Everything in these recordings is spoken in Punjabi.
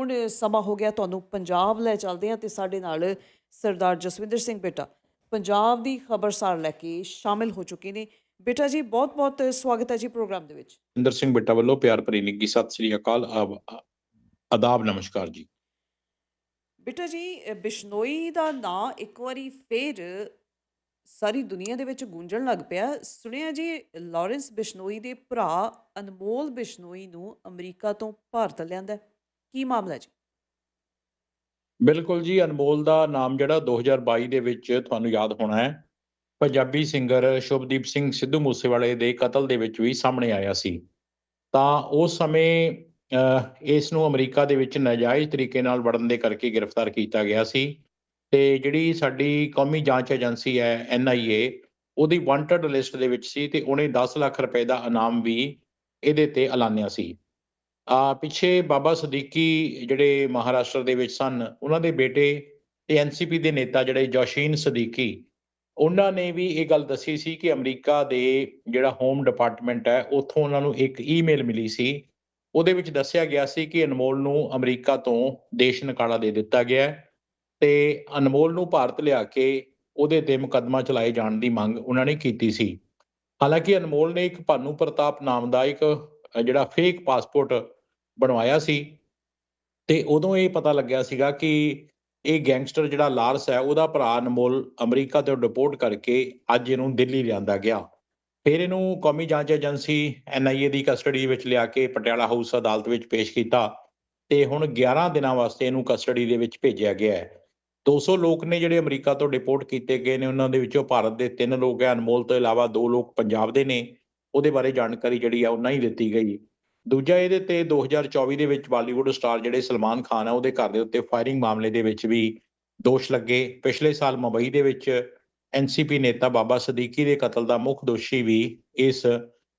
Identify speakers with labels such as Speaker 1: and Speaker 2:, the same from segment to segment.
Speaker 1: ਹੁਣ ਸਮਾਂ ਹੋ ਗਿਆ ਤੁਹਾਨੂੰ ਪੰਜਾਬ ਲੈ ਚੱਲਦੇ ਹਾਂ ਤੇ ਸਾਡੇ ਨਾਲ ਸਰਦਾਰ ਜਸਵਿੰਦਰ ਸਿੰਘ ਬੇਟਾ ਪੰਜਾਬ ਦੀ ਖਬਰਸਾਰ ਲੈ ਕੇ ਸ਼ਾਮਿਲ ਹੋ ਚੁੱਕੇ ਨੇ। ਬੇਟਾ ਜੀ ਬਹੁਤ-ਬਹੁਤ ਸਵਾਗਤ ਹੈ ਜੀ ਪ੍ਰੋਗਰਾਮ ਦੇ ਵਿੱਚ।
Speaker 2: ਇੰਦਰ ਸਿੰਘ ਬਿੱਟਾ ਵੱਲੋਂ ਪਿਆਰ ਭਰੀ ਨਿੱਘੀ ਸਤਿ ਸ੍ਰੀ ਅਕਾਲ ਆਦਾਬ ਨਮਸਕਾਰ ਜੀ।
Speaker 1: ਬੇਟਾ ਜੀ ਬਿਸ਼ਨੋਈ ਦਾ ਨਾਂ ਇੱਕ ਵਾਰੀ ਫੇਰ ਸਾਰੀ ਦੁਨੀਆ ਦੇ ਵਿੱਚ ਗੂੰਜਣ ਲੱਗ ਪਿਆ। ਸੁਣਿਆ ਜੀ ਲਾਰੈਂਸ ਬਿਸ਼ਨੋਈ ਦੇ ਭਰਾ ਅਨਮੋਲ ਬਿਸ਼ਨੋਈ ਨੂੰ ਅਮਰੀਕਾ ਤੋਂ ਭਾਰਤ ਲਿਆਂਦਾ। ਕੀ ਮਾਮਲਾ ਜੀ?
Speaker 2: ਬਿਲਕੁਲ ਜੀ ਅਨਮੋਲ ਦਾ ਨਾਮ ਜਿਹੜਾ 2022 ਦੇ ਵਿੱਚ ਤੁਹਾਨੂੰ ਯਾਦ ਹੋਣਾ ਹੈ। ਪੰਜਾਬੀ ਸਿੰਗਰ ਸ਼ੁਭਦੀਪ ਸਿੰਘ ਸਿੱਧੂ ਮੂਸੇਵਾਲੇ ਦੇ ਕਤਲ ਦੇ ਵਿੱਚ ਵੀ ਸਾਹਮਣੇ ਆਇਆ ਸੀ। ਤਾਂ ਉਸ ਸਮੇਂ ਅਹ, ਇਸ ਨੂੰ ਅਮਰੀਕਾ ਦੇ ਵਿੱਚ ਨਾਜਾਇਜ਼ ਤਰੀਕੇ ਨਾਲ ਵੜਨ ਦੇ ਕਰਕੇ ਗ੍ਰਿਫਤਾਰ ਕੀਤਾ ਗਿਆ ਸੀ। ਤੇ ਜਿਹੜੀ ਸਾਡੀ ਕੌਮੀ ਜਾਂਚ ਏਜੰਸੀ ਹੈ ਐਨਆਈਏ ਉਹਦੀ ਵਾਂਟਡ ਲਿਸਟ ਦੇ ਵਿੱਚ ਸੀ ਤੇ ਉਹਨੇ 10 ਲੱਖ ਰੁਪਏ ਦਾ ਇਨਾਮ ਵੀ ਇਹਦੇ ਤੇ ਐਲਾਨਿਆ ਸੀ। ਆ ਪਿੱਛੇ ਬਾਬਾ ਸਦੀਕੀ ਜਿਹੜੇ ਮਹਾਰਾਸ਼ਟਰ ਦੇ ਵਿੱਚ ਸਨ, ਉਹਨਾਂ ਦੇ ਬੇਟੇ ਤੇ ਐਨਸੀਪੀ ਦੇ ਨੇਤਾ ਜਿਹੜੇ ਜੋਸ਼ੀਨ ਸਦੀਕੀ, ਉਹਨਾਂ ਨੇ ਵੀ ਇਹ ਗੱਲ ਦੱਸੀ ਸੀ ਕਿ ਅਮਰੀਕਾ ਦੇ ਜਿਹੜਾ ਹੋਮ ਡਿਪਾਰਟਮੈਂਟ ਹੈ, ਉੱਥੋਂ ਉਹਨਾਂ ਨੂੰ ਇੱਕ ਈਮੇਲ ਮਿਲੀ ਸੀ। ਉਹਦੇ ਵਿੱਚ ਦੱਸਿਆ ਗਿਆ ਸੀ ਕਿ ਅਨਮੋਲ ਨੂੰ ਅਮਰੀਕਾ ਤੋਂ ਦੇਸ਼ ਨਿਕਾਲਾ ਦੇ ਦਿੱਤਾ ਗਿਆ ਹੈ ਤੇ ਅਨਮੋਲ ਨੂੰ ਭਾਰਤ ਲਿਆ ਕੇ ਉਹਦੇ ਤੇ ਮੁਕੱਦਮਾ ਚਲਾਏ ਜਾਣ ਦੀ ਮੰਗ ਉਹਨਾਂ ਨੇ ਕੀਤੀ ਸੀ। ਹਾਲਾਂਕਿ ਅਨਮੋਲ ਨੇ ਇੱਕ ਭਾਨੂ ਪ੍ਰਤਾਪ ਨਾਮ ਦਾ ਇੱਕ, ਜਿਹੜਾ ਫੇਕ ਪਾਸਪੋਰਟ ਬਣਵਾਇਆ ਸੀ। ਤੇ ਉਦੋਂ ਇਹ ਪਤਾ ਲੱਗਿਆ ਸੀਗਾ ਕਿ ਇਹ ਗੈਂਗਸਟਰ ਜਿਹੜਾ ਲਾਰਸ ਹੈ, ਉਹਦਾ ਭਰਾ ਅਨਮੋਲ ਅਮਰੀਕਾ ਤੋਂ ਡਿਪੋਰਟ ਕਰਕੇ ਅੱਜ ਇਹਨੂੰ ਦਿੱਲੀ ਲਿਆਂਦਾ ਗਿਆ। ਫਿਰ ਇਹਨੂੰ ਕੌਮੀ ਜਾਂਚ ਏਜੰਸੀ ਐਨਆਈਏ ਦੀ ਕਸਟਡੀ ਵਿੱਚ ਲਿਆ ਕੇ ਪਟਿਆਲਾ ਹਾਊਸ ਅਦਾਲਤ ਵਿੱਚ ਪੇਸ਼ ਕੀਤਾ ਤੇ ਹੁਣ 11 ਦਿਨਾਂ ਵਾਸਤੇ ਇਹਨੂੰ ਕਸਟਡੀ ਦੇ ਵਿੱਚ ਭੇਜਿਆ ਗਿਆ ਹੈ। 200 ਲੋਕ ਨੇ ਜਿਹੜੇ ਅਮਰੀਕਾ ਤੋਂ ਡਿਪੋਰਟ ਕੀਤੇ ਗਏ ਨੇ, ਉਹਨਾਂ ਦੇ ਵਿੱਚੋਂ ਭਾਰਤ ਦੇ ਤਿੰਨ ਲੋਕ ਹੈ, ਅਨਮੋਲ ਤੋਂ ਇਲਾਵਾ ਦੋ ਲੋਕ ਪੰਜਾਬ ਦੇ ਨੇ। ਉਹਦੇ ਬਾਰੇ ਜਾਣਕਾਰੀ ਜਿਹੜੀ ਆ ਉਹ ਨਹੀਂ ਦਿੱਤੀ ਗਈ। ਦੂਜਾ ਇਹਦੇ ਤੇ 2024 ਦੇ ਵਿੱਚ ਬਾਲੀਵੁੱਡ ਸਟਾਰ ਜਿਹੜੇ ਸਲਮਾਨ ਖਾਨ ਆ, ਉਹਦੇ ਘਰ ਦੇ ਉੱਤੇ ਫਾਇਰਿੰਗ ਮਾਮਲੇ ਦੇ ਵਿੱਚ ਵੀ ਦੋਸ਼ ਲੱਗੇ। ਪਿਛਲੇ ਸਾਲ ਮੁੰਬਈ ਦੇ ਵਿੱਚ ਐਨਸੀਪੀ ਨੇਤਾ ਬਾਬਾ ਸਦੀਕੀ ਦੇ ਕਤਲ ਦਾ ਮੁੱਖ ਦੋਸ਼ੀ ਵੀ ਇਸ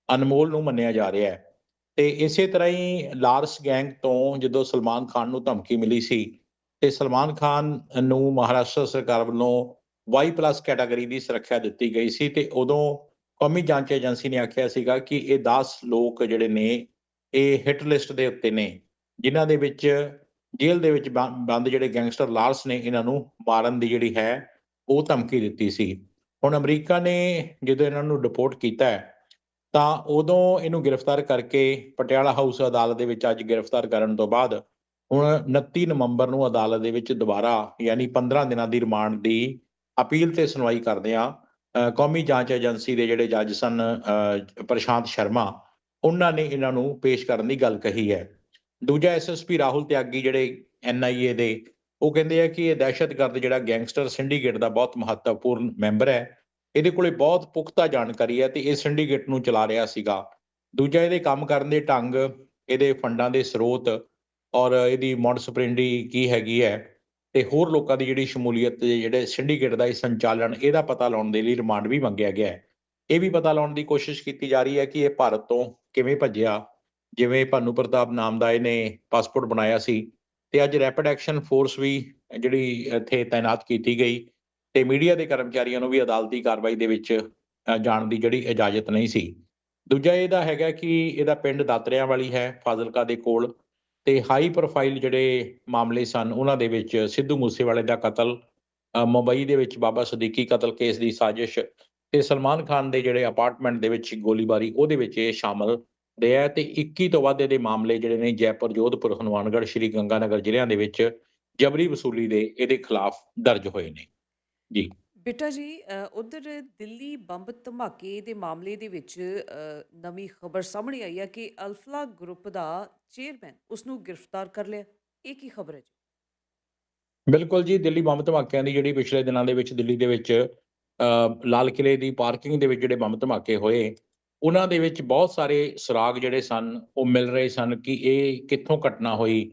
Speaker 2: ਅਨਮੋਲ ਨੂੰ ਮੰਨਿਆ ਜਾ ਰਿਹਾ ਹੈ। ਤੇ ਇਸੇ ਤਰ੍ਹਾਂ ਹੀ ਲਾਰਸ ਗੈਂਗ ਤੋਂ ਜਦੋਂ ਸਲਮਾਨ ਖਾਨ ਨੂੰ ਧਮਕੀ ਮਿਲੀ ਸੀ, ਤੇ ਸਲਮਾਨ ਖਾਨ ਨੂੰ ਮਹਾਰਾਸ਼ਟਰ ਸਰਕਾਰ ਵੱਲੋਂ Y+ ਕੈਟਾਗਰੀ ਦੀ ਸੁਰੱਖਿਆ ਦਿੱਤੀ ਗਈ ਸੀ, ਤੇ ਉਦੋਂ ਕੌਮੀ ਜਾਂਚ ਏਜੰਸੀ ਨੇ ਆਖਿਆ ਸੀਗਾ ਕਿ ਇਹ 10 ਲੋਕ ਜਿਹੜੇ ਨੇ ਇਹ ਹਿੱਟ ਲਿਸਟ ਦੇ ਉੱਤੇ ਨੇ ਜਿਨ੍ਹਾਂ ਦੇ ਵਿੱਚ ਜੇਲ੍ਹ ਦੇ ਵਿੱਚ ਬੰਦ ਜਿਹੜੇ ਗੈਂਗਸਟਰ ਲਾਲਸ ਨੇ ਇਹਨਾਂ ਨੂੰ ਮਾਰਨ ਦੀ ਜਿਹੜੀ ਹੈ ਉਹ ਧਮਕੀ ਦਿੱਤੀ ਸੀ। ਹੁਣ ਅਮਰੀਕਾ ਨੇ ਜਦੋਂ ਇਹਨਾਂ ਨੂੰ ਡਿਪੋਰਟ ਕੀਤਾ ਤਾਂ ਉਦੋਂ ਇਹਨੂੰ ਗ੍ਰਿਫਤਾਰ ਕਰਕੇ ਪਟਿਆਲਾ ਹਾਊਸ ਅਦਾਲਤ ਦੇ ਵਿੱਚ ਅੱਜ ਗ੍ਰਿਫਤਾਰ ਕਰਨ ਤੋਂ ਬਾਅਦ ਹੁਣ 29 ਨਵੰਬਰ ਨੂੰ ਅਦਾਲਤ ਦੇ ਵਿੱਚ ਦੁਬਾਰਾ ਯਾਨੀ 15 ਦਿਨਾਂ ਦੀ ਰਿਮਾਂਡ ਦੀ ਅਪੀਲ ਤੇ ਸੁਣਵਾਈ ਕਰਦੇ ਆ ਕੌਮੀ ਜਾਂਚ ਏਜੰਸੀ ਦੇ ਜਿਹੜੇ ਜੱਜ ਸਨ ਅ, ਪ੍ਰਸ਼ਾਂਤ ਸ਼ਰਮਾ ਉਹਨਾਂ ਨੇ ਇਹਨਾਂ ਨੂੰ ਪੇਸ਼ ਕਰਨ ਦੀ ਗੱਲ ਕਹੀ ਹੈ। ਦੂਜਾ ਐਸਐਸਪੀ ਰਾਹੁਲ ਤਿਆਗੀ ਜਿਹੜੇ ਐਨਆਈਏ ਦੇ, ਉਹ ਕਹਿੰਦੇ ਆ ਕਿ ਇਹ ਦਹਿਸ਼ਤਗਰਦ ਜਿਹੜਾ ਗੈਂਗਸਟਰ ਸਿੰਡੀਕੇਟ ਦਾ ਬਹੁਤ ਮਹੱਤਵਪੂਰਨ ਮੈਂਬਰ ਹੈ। ਇਹਦੇ ਕੋਲੇ ਬਹੁਤ ਪੁਖਤਾ ਜਾਣਕਾਰੀ ਹੈ ਤੇ ਇਹ ਸਿੰਡੀਕੇਟ ਨੂੰ ਚਲਾ ਰਿਹਾ ਸੀਗਾ। ਦੂਜਾ ਇਹਦੇ ਕੰਮ ਕਰਨ ਦੇ ਢੰਗ, ਇਹਦੇ ਫੰਡਾਂ ਦੇ ਸਰੋਤ ਔਰ ਇਹਦੀ ਮੋਡਸ ਆਪਰੈਂਡੀ ਕੀ ਹੈਗੀ ਹੈ ਤੇ ਹੋਰ ਲੋਕਾਂ ਦੀ ਜਿਹੜੀ ਸ਼ਮੂਲੀਅਤ ਜਿਹੜੇ ਸਿੰਡੀਕੇਟ ਦਾ ਇਹ ਸੰਚਾਲਨ, ਇਹਦਾ ਪਤਾ ਲਾਉਣ ਦੇ ਲਈ ਰਿਮਾਂਡ ਵੀ ਮੰਗਿਆ ਗਿਆ ਹੈ। ਇਹ ਵੀ ਪਤਾ ਲਾਉਣ ਦੀ ਕੋਸ਼ਿਸ਼ ਕੀਤੀ ਜਾ ਰਹੀ ਹੈ ਕਿ ਇਹ ਭਾਰਤ ਤੋਂ ਕਿਵੇਂ ਭੱਜਿਆ, ਜਿਵੇਂ ਭਾਨੂ ਪ੍ਰਤਾਪ ਨਾਮ ਦਾ ਇਹਨੇ ਪਾਸਪੋਰਟ ਬਣਾਇਆ ਸੀ ਤੇ ਅੱਜ ਰੈਪਿਡ ਐਕਸ਼ਨ ਫੋਰਸ ਵੀ ਜਿਹੜੀ ਇੱਥੇ ਤਾਇਨਾਤ ਕੀਤੀ ਗਈ ਤੇ ਮੀਡੀਆ ਦੇ ਕਰਮਚਾਰੀਆਂ ਨੂੰ ਵੀ ਅਦਾਲਤੀ ਕਾਰਵਾਈ ਦੇ ਵਿੱਚ ਜਾਣ ਦੀ ਜਿਹੜੀ ਇਜਾਜ਼ਤ ਨਹੀਂ ਸੀ। ਦੂਜਾ ਇਹਦਾ ਹੈਗਾ ਕਿ ਇਹਦਾ ਪਿੰਡ ਦਾਤਰਿਆਂ ਵਾਲੀ ਹੈ, ਫਾਜ਼ਿਲਕਾ ਦੇ ਕੋਲ ਤੇ ਹਾਈ ਪ੍ਰੋਫਾਈਲ ਜਿਹੜੇ ਮਾਮਲੇ ਸਨ, ਉਹਨਾਂ ਦੇ ਵਿੱਚ ਸਿੱਧੂ ਮੂਸੇਵਾਲੇ ਦਾ ਕਤਲ ਮੁੰਬਈ ਦੇ ਵਿੱਚ ਬਾਬਾ ਸਦੀਕੀ ਕਤਲ ਕੇਸ ਦੀ ਸਾਜ਼ਿਸ਼ ਤੇ ਸਲਮਾਨ ਖਾਨ ਦੇ ਜਿਹੜੇ ਅਪਾਰਟਮੈਂਟ ਦੇ ਵਿੱਚ ਗੋਲੀਬਾਰੀ ਉਹਦੇ ਵਿੱਚ ਇਹ ਸ਼ਾਮਲ ਰਿਹਾ ਤੇ 21 ਤੋਂ ਵੱਧ ਇਹਦੇ ਮਾਮਲੇ ਜਿਹੜੇ ਨੇ ਜੈਪੁਰ ਜੋਧਪੁਰ ਹਨੂਮਾਨਗੜ੍ਹ ਸ਼੍ਰੀ ਗੰਗਾਨਗਰ ਜ਼ਿਲ੍ਹਿਆਂ ਦੇ ਵਿੱਚ ਜਬਰੀ ਵਸੂਲੀ ਦੇ ਇਹਦੇ ਖਿਲਾਫ ਦਰਜ ਹੋਏ ਨੇ। ਜੀ।
Speaker 1: ਬੇਟਾ ਜੀ ਉਧਰ ਦਿੱਲੀ ਬੰਬ ਧਮਾਕੇ ਦੇ ਮਾਮਲੇ ਦੇ ਵਿੱਚ ਨਵੀਂ ਖਬਰ ਸਾਹਮਣੇ ਆਈ ਹੈ ਕਿ ਅਲਫਲਾ ਗਰੁੱਪ ਦਾ ਚੇਅਰਮੈਨ ਉਸ ਨੂੰ ਗ੍ਰਿਫਤਾਰ ਕਰ ਲਿਆ। ਇਹ ਕੀ ਖਬਰ ਹੈ ਜੀ?
Speaker 2: ਬਿਲਕੁਲ ਜੀ ਦਿੱਲੀ ਬੰਬ ਧਮਾਕਿਆਂ ਦੀ ਜਿਹੜੀ ਪਿਛਲੇ ਦਿਨਾਂ ਦੇ ਵਿੱਚ ਦਿੱਲੀ ਦੇ ਵਿੱਚ ਲਾਲ ਕਿਲੇ ਦੀ ਪਾਰਕਿੰਗ ਦੇ ਵਿੱਚ ਜਿਹੜੇ ਬੰਬ ਧਮਾਕੇ ਹੋਏ, ਉਹਨਾਂ ਦੇ ਵਿੱਚ ਬਹੁਤ ਸਾਰੇ ਸੁਰਾਗ ਜਿਹੜੇ ਸਨ, ਉਹ ਮਿਲ ਰਹੇ ਸਨ ਕਿ ਇਹ ਕਿੱਥੋਂ ਘਟਨਾ ਹੋਈ।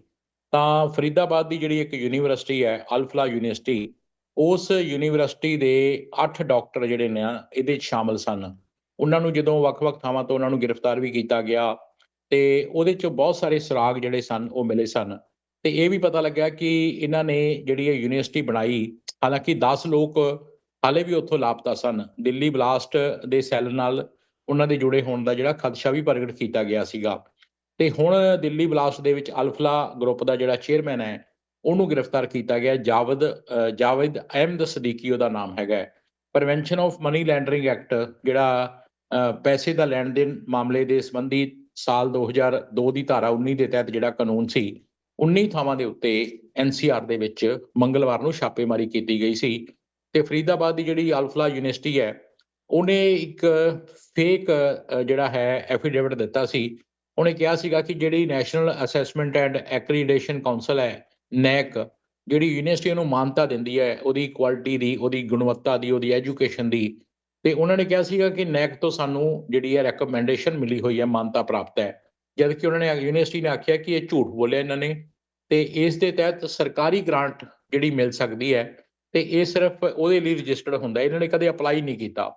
Speaker 2: ਤਾਂ ਫਰੀਦਾਬਾਦ ਦੀ ਜਿਹੜੀ ਇੱਕ ਯੂਨੀਵਰਸਿਟੀ ਹੈ ਅਲਫਲਾ ਯੂਨੀਵਰਸਿਟੀ ਉਸ ਯੂਨੀਵਰਸਿਟੀ ਦੇ 8 ਡਾਕਟਰ ਜਿਹੜੇ ਨੇ, ਇਹਦੇ 'ਚ ਸ਼ਾਮਲ ਸਨ। ਉਹਨਾਂ ਨੂੰ ਜਦੋਂ ਵੱਖ-ਵੱਖ ਥਾਵਾਂ ਤੋਂ ਉਹਨਾਂ ਨੂੰ ਗ੍ਰਿਫਤਾਰ ਵੀ ਕੀਤਾ ਗਿਆ, ਤੇ ਉਹਦੇ 'ਚੋਂ ਬਹੁਤ ਸਾਰੇ ਸੁਰਾਗ ਜਿਹੜੇ ਸਨ, ਉਹ ਮਿਲੇ ਸਨ। ਤੇ ਇਹ ਵੀ ਪਤਾ ਲੱਗਿਆ ਕਿ ਇਹਨਾਂ ਨੇ ਜਿਹੜੀ ਇਹ ਯੂਨੀਵਰਸਿਟੀ ਬਣਾਈ, ਹਾਲਾਂਕਿ 10 ਲੋਕ ਹਾਲੇ ਵੀ ਉੱਥੋਂ ਲਾਪਤਾ ਸਨ। ਦਿੱਲੀ ਬਲਾਸਟ ਦੇ ਸੈੱਲ ਨਾਲ ਉਹਨਾਂ ਦੇ ਜੁੜੇ ਹੋਣ ਦਾ ਜਿਹੜਾ ਖਦਸ਼ਾ ਵੀ ਪ੍ਰਗਟ ਕੀਤਾ ਗਿਆ ਸੀਗਾ। ਤੇ ਹੁਣ ਦਿੱਲੀ ਬਲਾਸਟ ਦੇ ਵਿੱਚ ਅਲਫਲਾ ਗਰੁੱਪ ਦਾ ਜਿਹੜਾ ਚੇਅਰਮੈਨ ਹੈ ਉਹਨੂੰ ਗ੍ਰਿਫਤਾਰ ਕੀਤਾ ਗਿਆ। ਜਾਵਦ ਅ, ਜਾਵੇਦ ਅਹਿਮਦ ਸਦੀਕੀ ਉਹਦਾ ਨਾਮ ਹੈਗਾ prevention of money laundering act ਜਿਹੜਾ ਅ, ਪੈਸੇ ਦਾ ਲੈਣ ਦੇਣ ਮਾਮਲੇ ਦੇ ਸੰਬੰਧੀ ਸਾਲ 2002 ਦੀ ਧਾਰਾ 19 ਦੇ ਤਹਿਤ ਜਿਹੜਾ ਕਾਨੂੰਨ ਸੀ 19 ਥਾਵਾਂ ਦੇ ਉੱਤੇ ਐਨਸੀਆਰ ਦੇ ਵਿੱਚ ਮੰਗਲਵਾਰ ਨੂੰ ਛਾਪੇਮਾਰੀ ਕੀਤੀ ਗਈ ਸੀ। ਤੇ ਫਰੀਦਾਬਾਦ ਦੀ ਜਿਹੜੀ ਅਲਫਲਾ ਯੂਨੀਵਰਸਿਟੀ ਹੈ, ਉਹਨੇ ਇੱਕ ਫੇਕ ਜਿਹੜਾ ਹੈ ਐਫੀਡੇਵਿਟ ਦਿੱਤਾ ਸੀ। ਉਹਨੇ ਕਿਹਾ ਸੀਗਾ ਕਿ ਜਿਹੜੀ national assessment and accreditation council ਹੈ ਨੈਕ ਜਿਹੜੀ ਯੂਨੀਵਰਸਿਟੀ ਨੂੰ ਮਾਨਤਾ ਦਿੰਦੀ ਹੈ, ਉਹਦੀ ਕੁਆਲਿਟੀ ਦੀ, ਉਹਦੀ ਗੁਣਵੱਤਾ ਦੀ, ਉਹਦੀ ਐਜੂਕੇਸ਼ਨ ਦੀ, ਤੇ ਉਹਨਾਂ ਨੇ ਕਿਹਾ ਸੀਗਾ ਕਿ ਨੈਕ ਤੋਂ ਸਾਨੂੰ ਜਿਹੜੀ ਹੈ ਰეკਮੈਂਡੇਸ਼ਨ ਮਿਲੀ ਹੋਈ ਹੈ, ਮਾਨਤਾ ਪ੍ਰਾਪਤ ਹੈ। ਜਦ ਕਿ ਉਹਨਾਂ ਨੇ ਯੂਨੀਵਰਸਿਟੀ ਨੇ ਆਖਿਆ ਕਿ ਇਹ ਝੂਠ ਬੋਲਿਆ ਇਹਨਾਂ ਨੇ, ਤੇ ਇਸ ਦੇ ਤਹਿਤ ਸਰਕਾਰੀ ਗ੍ਰਾਂਟ ਜਿਹੜੀ ਮਿਲ ਸਕਦੀ ਹੈ ਤੇ ਇਹ ਸਿਰਫ ਉਹਦੇ ਲਈ ਰਜਿਸਟਰਡ ਹੁੰਦਾ, ਇਹਨਾਂ ਨੇ ਕਦੇ ਅਪਲਾਈ ਨਹੀਂ ਕੀਤਾ।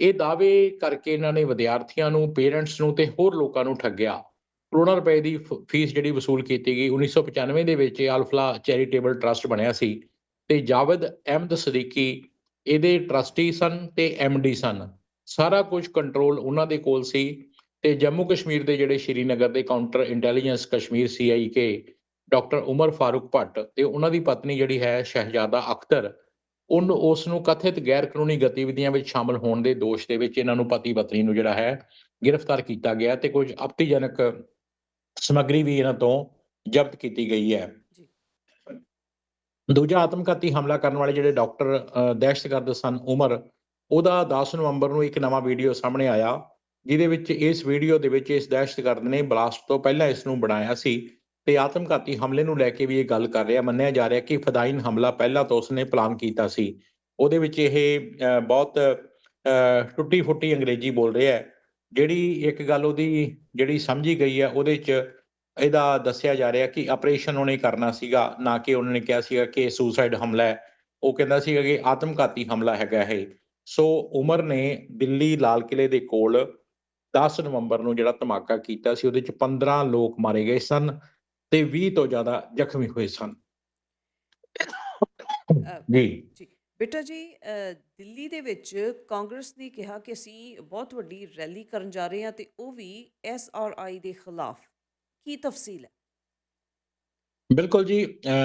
Speaker 2: ਇਹ ਦਾਅਵੇ ਕਰਕੇ ਇਹਨਾਂ ਨੇ ਵਿਦਿਆਰਥੀਆਂ ਨੂੰ ਪੇਰੈਂਟਸ ਨੂੰ ਤੇ ਹੋਰ ਲੋਕਾਂ ਨੂੰ ਠੱਗਿਆ। ਕਰੋੜਾਂ ਰੁਪਏ ਦੀ ਫ- ਫੀਸ ਜਿਹੜੀ ਵਸੂਲ ਕੀਤੀ ਗਈ 1995 ਦੇ ਵਿੱਚ ਇਹ ਅਲਫਲਾ ਚੈਰੀਟੇਬਲ ਟਰਸਟ ਬਣਿਆ ਸੀ ਤੇ ਜਾਵਦ ਅਹਿਮਦ ਸਦੀਕੀ ਇਹਦੇ ਟਰਸਟੀ ਸਨ ਤੇ ਡੀ ਸਨ। ਸਾਰਾ ਕੁਝ ਕੰਟਰੋਲ ਉਹਨਾਂ ਦੇ ਕੋਲ ਸੀ ਤੇ ਜੰਮੂ ਕਸ਼ਮੀਰ ਦੇ ਜਿਹੜੇ ਸ਼੍ਰੀਨਗਰ ਦੇ counter intelligence Kashmir CIK doctor Umar Farooq Bhat ਤੇ ਉਹਨਾਂ ਦੀ ਪਤਨੀ ਜਿਹੜੀ ਹੈ ਸ਼ਹਿਜ਼ਾਦਾ ਅਖਤਰ ਉਹਨ ਉਸ ਨੂੰ ਕਥਿਤ ਗੈਰ ਕਾਨੂੰਨੀ ਗਤੀਵਿਧੀਆਂ ਵਿੱਚ ਸ਼ਾਮਲ ਹੋਣ ਦੇ ਦੋਸ਼ ਦੇ ਵਿੱਚ ਇਹਨਾਂ ਨੂੰ ਪਤੀ ਪਤਨੀ ਨੂੰ ਜਿਹੜਾ ਹੈ ਗ੍ਰਿਫਤਾਰ ਕੀਤਾ ਗਿਆ ਤੇ ਕੁਝ ਆਪਤੀਜਨਕ ਸਮੱਗਰੀ ਵੀ ਇਹਨਾਂ ਤੋਂ ਜ਼ਬਤ ਕੀਤੀ ਗਈ ਹੈ। ਦੂਜਾ ਆਤਮਘਾਤੀ ਹਮਲਾ ਕਰਨ ਵਾਲੇ ਜਿਹੜੇ ਡਾਕਟਰ ਦਹਿਸ਼ਤਗਰਦ ਸਨ ਉਮਰ ਉਹਦਾ 10 ਨਵੰਬਰ ਨੂੰ ਇੱਕ ਨਵਾਂ ਵੀਡੀਓ ਸਾਹਮਣੇ ਆਇਆ ਜਿਹਦੇ ਵਿੱਚ ਇਸ ਵੀਡੀਓ ਦੇ ਵਿੱਚ ਇਸ ਦਹਿਸ਼ਤਗਰਦ ਨੇ ਬਲਾਸਟ ਤੋਂ ਪਹਿਲਾਂ ਇਸ ਨੂੰ ਬਣਾਇਆ ਸੀ। ਤੇ ਆਤਮਘਾਤੀ ਹਮਲੇ ਨੂੰ ਲੈ ਕੇ ਵੀ ਇਹ ਗੱਲ ਕਰ ਰਿਹਾ ਮੰਨਿਆ ਜਾ ਰਿਹਾ ਕਿ ਫਦਾਇਨ ਹਮਲਾ ਪਹਿਲਾਂ ਤੋਂ ਉਸਨੇ ਪਲਾਨ ਕੀਤਾ ਸੀ। ਉਹਦੇ ਵਿੱਚ ਇਹ ਅ, ਬਹੁਤ ਟੁੱਟੀ ਫੁੱਟੀ ਅੰਗਰੇਜ਼ੀ ਬੋਲ ਰਿਹਾ ਹੈ ਜਿਹੜੀ ਇੱਕ ਗੱਲ ਉਹਦੀ ਜਿਹੜੀ ਸਮਝੀ ਗਈ ਹੈ ਉਹਦੇ 'ਚ ਇਹਦਾ ਦੱਸਿਆ ਜਾ ਰਿਹਾ ਕਿ ਆਪਰੇਸ਼ਨ ਉਹਨੇ ਕਰਨਾ ਸੀਗਾ ਨਾ ਕਿ ਉਹਨਾਂ ਨੇ ਕਿਹਾ ਸੀਗਾ ਕਿ ਸੁਸਾਈਡ ਹਮਲਾ ਹੈ। ਉਹ ਕਹਿੰਦਾ ਸੀਗਾ ਕਿ ਆਤਮਘਾਤੀ ਹਮਲਾ ਹੈਗਾ ਇਹ। ਸੋ ਉਮਰ ਨੇ ਦਿੱਲੀ ਲਾਲ ਕਿਲੇ ਦੇ ਕੋਲ 10 ਨਵੰਬਰ ਨੂੰ ਜਿਹੜਾ ਧਮਾਕਾ ਕੀਤਾ ਸੀ ਉਹਦੇ ਚ 15 ਲੋਕ ਮਾਰੇ ਗਏ ਸਨ। ਤੇ 20 ਤੋਂ ਜ਼ਿਆਦਾ ਜ਼ਖਮੀ ਹੋਏ ਸਨ। ਜੀ।
Speaker 1: ਬੇਟਾ ਜੀ ਦਿੱਲੀ ਦੇ ਵਿੱਚ ਕਾਂਗਰਸ ਨੇ ਕਿਹਾ ਕਿ ਅਸੀਂ ਬਹੁਤ ਵੱਡੀ ਰੈਲੀ ਕਰਨ ਜਾ ਰਹੇ ਹਾਂ ਤੇ ਉਹ ਵੀ ਐਸਆਰਆਈ ਦੇ ਖਿਲਾਫ। ਕੀ ਤਫਸੀਲ ਹੈ?
Speaker 2: ਬਿਲਕੁਲ ਜੀ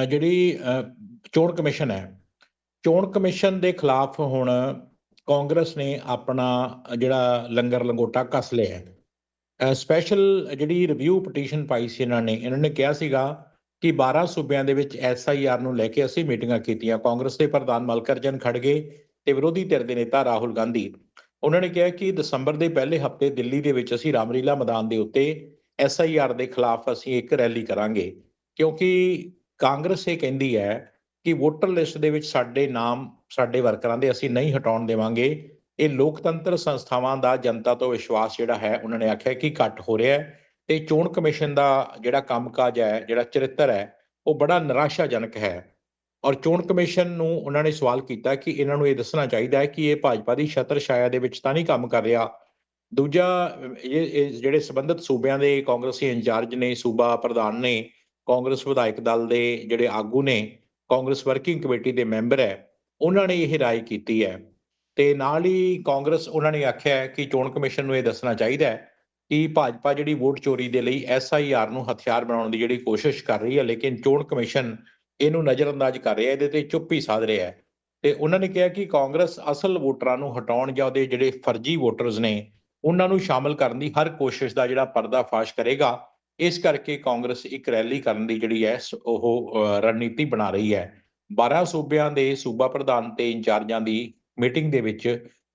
Speaker 2: ਜਿਹੜੀ ਚੋਣ ਕਮਿਸ਼ਨ ਹੈ ਚੋਣ ਕਮਿਸ਼ਨ ਦੇ ਖਿਲਾਫ ਹੁਣ ਕਾਂਗਰਸ ਨੇ ਆਪਣਾ ਜਿਹੜਾ ਲੰਗਰ ਲੰਗੋਟਾ ਕੱਸ ਲਿਆ ਹੈ। ਸਪੈਸ਼ਲ ਜਿਹੜੀ ਰਿਵਿਊ ਪਟੀਸ਼ਨ ਪਾਈ ਸੀ ਇਹਨਾਂ ਨੇ ਇਹਨਾਂ ਨੇ ਕਿਹਾ ਸੀਗਾ ਕਿ 12 ਸੂਬਿਆਂ ਦੇ ਵਿੱਚ ਐਸਆਈਆਰ ਨੂੰ ਲੈ ਕੇ ਅਸੀਂ ਮੀਟਿੰਗਾਂ ਕੀਤੀਆਂ। ਕਾਂਗਰਸ ਦੇ ਪ੍ਰਧਾਨ ਮਲਕਰਜਨ ਖੜਗੇ ਤੇ ਵਿਰੋਧੀ ਧਿਰ ਦੇ ਨੇਤਾ ਰਾਹੁਲ ਗਾਂਧੀ। ਉਹਨਾਂ ਨੇ ਕਿਹਾ ਕਿ ਦਸੰਬਰ ਦੇ ਪਹਿਲੇ ਹਫ਼ਤੇ ਦਿੱਲੀ ਦੇ ਵਿੱਚ ਅਸੀਂ ਰਾਮਲੀਲਾ ਮੈਦਾਨ ਦੇ ਉੱਤੇ ਐਸਆਈਆਰ ਦੇ ਖਿਲਾਫ ਅਸੀਂ ਇੱਕ ਰੈਲੀ ਕਰਾਂਗੇ, ਕਿਉਂਕਿ ਕਾਂਗਰਸ ਇਹ ਕਹਿੰਦੀ ਹੈ ਕਿ ਵੋਟਰ ਲਿਸਟ ਦੇ ਵਿੱਚ ਸਾਡੇ ਨਾਮ, ਸਾਡੇ ਵਰਕਰਾਂ ਦੇ ਅਸੀਂ ਨਹੀਂ ਹਟਾਉਣ ਦੇਵਾਂਗੇ। ਇਹ ਲੋਕਤੰਤਰ ਸੰਸਥਾਵਾਂ ਦਾ ਜਨਤਾ ਤੋਂ ਵਿਸ਼ਵਾਸ ਜਿਹੜਾ ਹੈ, ਉਹਨਾਂ ਨੇ ਆਖਿਆ ਕਿ ਘੱਟ ਹੋ ਰਿਹਾ ਹੈ ਤੇ ਚੋਣ ਕਮਿਸ਼ਨ ਦਾ ਜਿਹੜਾ ਕੰਮਕਾਜ ਹੈ, ਜਿਹੜਾ ਚਰਿੱਤਰ ਹੈ, ਉਹ ਬੜਾ ਨਿਰਾਸ਼ਾਜਨਕ ਹੈ। ਔਰ ਚੋਣ ਕਮਿਸ਼ਨ ਨੂੰ ਉਹਨਾਂ ਨੇ ਸਵਾਲ ਕੀਤਾ ਕਿ ਇਹਨਾਂ ਨੂੰ ਇਹ ਦੱਸਣਾ ਚਾਹੀਦਾ ਹੈ ਕਿ ਇਹ ਭਾਜਪਾ ਦੀ ਛਤਰ ਛਾਇਆ ਦੇ ਵਿੱਚ ਤਾਂ ਨਹੀਂ ਕੰਮ ਕਰ ਰਿਹਾ। ਦੂਜਾ, ਇਹ ਜਿਹੜੇ ਸੰਬੰਧਿਤ ਸੂਬਿਆਂ ਦੇ ਕਾਂਗਰਸੀ ਇੰਚਾਰਜ ਨੇ, ਸੂਬਾ ਪ੍ਰਧਾਨ ਨੇ, ਕਾਂਗਰਸ ਵਿਧਾਇਕ ਦਲ ਦੇ ਜਿਹੜੇ ਆਗੂ ਨੇ, ਕਾਂਗਰਸ ਵਰਕਿੰਗ ਕਮੇਟੀ ਦੇ ਮੈਂਬਰ ਹੈ, ਉਹਨਾਂ ਨੇ ਇਹ ਰਾਏ ਕੀਤੀ ਹੈ। ਤੇ ਨਾਲ ਹੀ ਕਾਂਗਰਸ ਉਹਨਾਂ ਨੇ ਆਖਿਆ ਹੈ ਕਿ ਚੋਣ ਕਮਿਸ਼ਨ ਨੂੰ ਇਹ ਦੱਸਣਾ ਚਾਹੀਦਾ ਹੈ ਕਿ ਭਾਜਪਾ ਜਿਹੜੀ ਵੋਟ ਚੋਰੀ ਦੇ ਲਈ ਐਸਆਈਆਰ ਨੂੰ ਹਥਿਆਰ ਬਣਾਉਣ ਦੀ ਜਿਹੜੀ ਕੋਸ਼ਿਸ਼ ਕਰ ਰਹੀ ਹੈ, ਲੇਕਿਨ ਚੋਣ ਕਮਿਸ਼ਨ ਇਹਨੂੰ ਨਜ਼ਰਅੰਦਾਜ਼ ਕਰ ਰਿਹਾ ਹੈ, ਇਹਦੇ ਤੇ ਚੁੱਪ ਹੀ ਸਾਧ ਰਿਹਾ ਹੈ। ਤੇ ਉਹਨਾਂ ਨੇ ਕਿਹਾ ਕਿ ਕਾਂਗਰਸ ਅਸਲ ਵੋਟਰਾਂ ਨੂੰ ਹਟਾਉਣ ਜਾਂ ਉਹਦੇ ਜਿਹੜੇ ਫਰਜ਼ੀ ਵੋਟਰਸ ਨੇ, ਉਹਨਾਂ ਨੂੰ ਸ਼ਾਮਲ ਕਰਨ ਦੀ ਹਰ ਕੋਸ਼ਿਸ਼ ਦਾ ਜਿਹੜਾ ਪਰਦਾਫਾਸ਼ ਕਰੇਗਾ, ਇਸ ਕਰਕੇ ਕਾਂਗਰਸ ਇੱਕ ਰੈਲੀ ਕਰਨ ਦੀ ਜਿਹੜੀ ਹੈ ਉਹ ਰਣਨੀਤੀ ਬਣਾ ਰਹੀ ਹੈ। 12 ਸੂਬਿਆਂ ਦੇ ਸੂਬਾ ਪ੍ਰਧਾਨ ਤੇ ਇੰਚਾਰਜਾਂ ਦੀ ਮੀਟਿੰਗ ਦੇ ਵਿੱਚ